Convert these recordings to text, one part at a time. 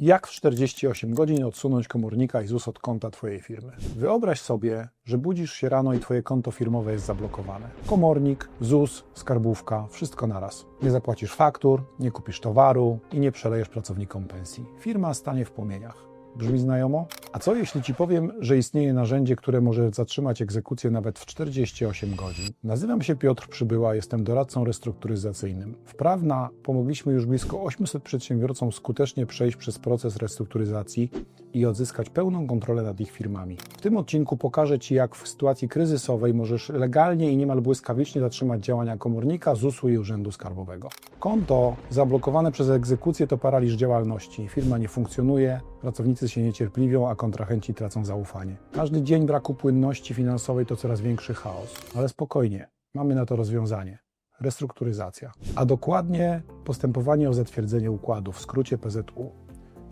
Jak w 48 godzin odsunąć komornika i ZUS od konta Twojej firmy? Wyobraź sobie, że budzisz się rano i Twoje konto firmowe jest zablokowane. Komornik, ZUS, skarbówka, wszystko naraz. Nie zapłacisz faktur, nie kupisz towaru i nie przelejesz pracownikom pensji. Firma stanie w płomieniach. Brzmi znajomo? A co jeśli Ci powiem, że istnieje narzędzie, które może zatrzymać egzekucję nawet w 48 godzin? Nazywam się Piotr Przybyła, jestem doradcą restrukturyzacyjnym. W Prawna pomogliśmy już blisko 800 przedsiębiorcom skutecznie przejść przez proces restrukturyzacji i odzyskać pełną kontrolę nad ich firmami. W tym odcinku pokażę Ci, jak w sytuacji kryzysowej możesz legalnie i niemal błyskawicznie zatrzymać działania komornika, ZUS-u i Urzędu Skarbowego. Konto zablokowane przez egzekucję to paraliż działalności. Firma nie funkcjonuje, pracownicy się niecierpliwią, a kontrahenci tracą zaufanie. Każdy dzień braku płynności finansowej to coraz większy chaos. Ale spokojnie, mamy na to rozwiązanie. Restrukturyzacja, a dokładnie postępowanie o zatwierdzenie układu, w skrócie PZU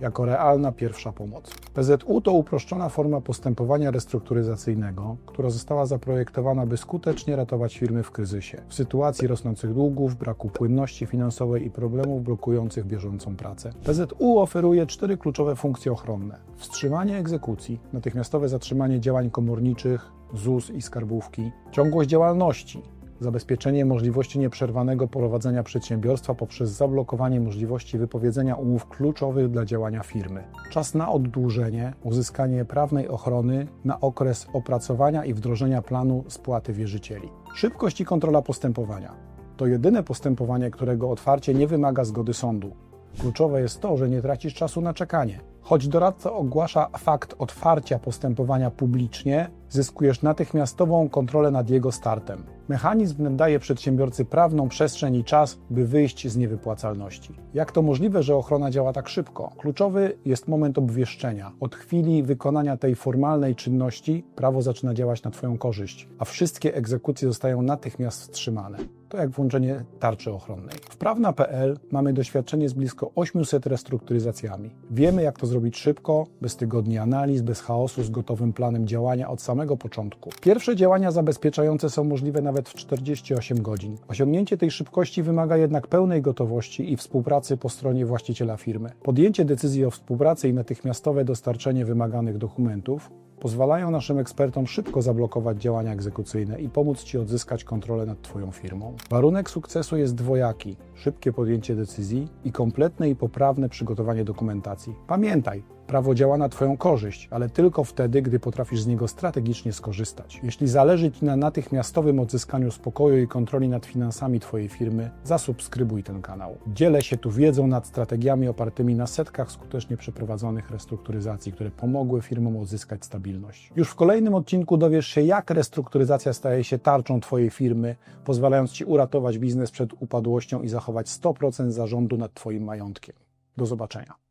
jako realna pierwsza pomoc. PZU to uproszczona forma postępowania restrukturyzacyjnego, która została zaprojektowana, by skutecznie ratować firmy w kryzysie, w sytuacji rosnących długów, braku płynności finansowej i problemów blokujących bieżącą pracę. PZU oferuje cztery kluczowe funkcje ochronne: wstrzymanie egzekucji, natychmiastowe zatrzymanie działań komorniczych, ZUS i skarbówki, ciągłość działalności, zabezpieczenie możliwości nieprzerwanego prowadzenia przedsiębiorstwa poprzez zablokowanie możliwości wypowiedzenia umów kluczowych dla działania firmy. Czas na oddłużenie, uzyskanie prawnej ochrony na okres opracowania i wdrożenia planu spłaty wierzycieli. Szybkość i kontrola postępowania. To jedyne postępowanie, którego otwarcie nie wymaga zgody sądu. Kluczowe jest to, że nie tracisz czasu na czekanie. Choć doradca ogłasza fakt otwarcia postępowania publicznie, zyskujesz natychmiastową kontrolę nad jego startem. Mechanizm ten daje przedsiębiorcy prawną przestrzeń i czas, by wyjść z niewypłacalności. Jak to możliwe, że ochrona działa tak szybko? Kluczowy jest moment obwieszczenia. Od chwili wykonania tej formalnej czynności prawo zaczyna działać na Twoją korzyść, a wszystkie egzekucje zostają natychmiast wstrzymane. To jak włączenie tarczy ochronnej. W prawna.pl mamy doświadczenie z blisko 800 restrukturyzacjami. Wiemy, jak to zrobić szybko, bez tygodni analiz, bez chaosu, z gotowym planem działania od samego początku. Pierwsze działania zabezpieczające są możliwe nawet w 48 godzin. Osiągnięcie tej szybkości wymaga jednak pełnej gotowości i współpracy po stronie właściciela firmy. Podjęcie decyzji o współpracy i natychmiastowe dostarczenie wymaganych dokumentów pozwalają naszym ekspertom szybko zablokować działania egzekucyjne i pomóc Ci odzyskać kontrolę nad Twoją firmą. Warunek sukcesu jest dwojaki: szybkie podjęcie decyzji i kompletne i poprawne przygotowanie dokumentacji. Pamiętaj, prawo działa na Twoją korzyść, ale tylko wtedy, gdy potrafisz z niego strategicznie skorzystać. Jeśli zależy Ci na natychmiastowym odzyskaniu spokoju i kontroli nad finansami Twojej firmy, zasubskrybuj ten kanał. Dzielę się tu wiedzą nad strategiami opartymi na setkach skutecznie przeprowadzonych restrukturyzacji, które pomogły firmom odzyskać stabilność. Już w kolejnym odcinku dowiesz się, jak restrukturyzacja staje się tarczą Twojej firmy, pozwalając Ci uratować biznes przed upadłością i zachować 100% zarządu nad Twoim majątkiem. Do zobaczenia.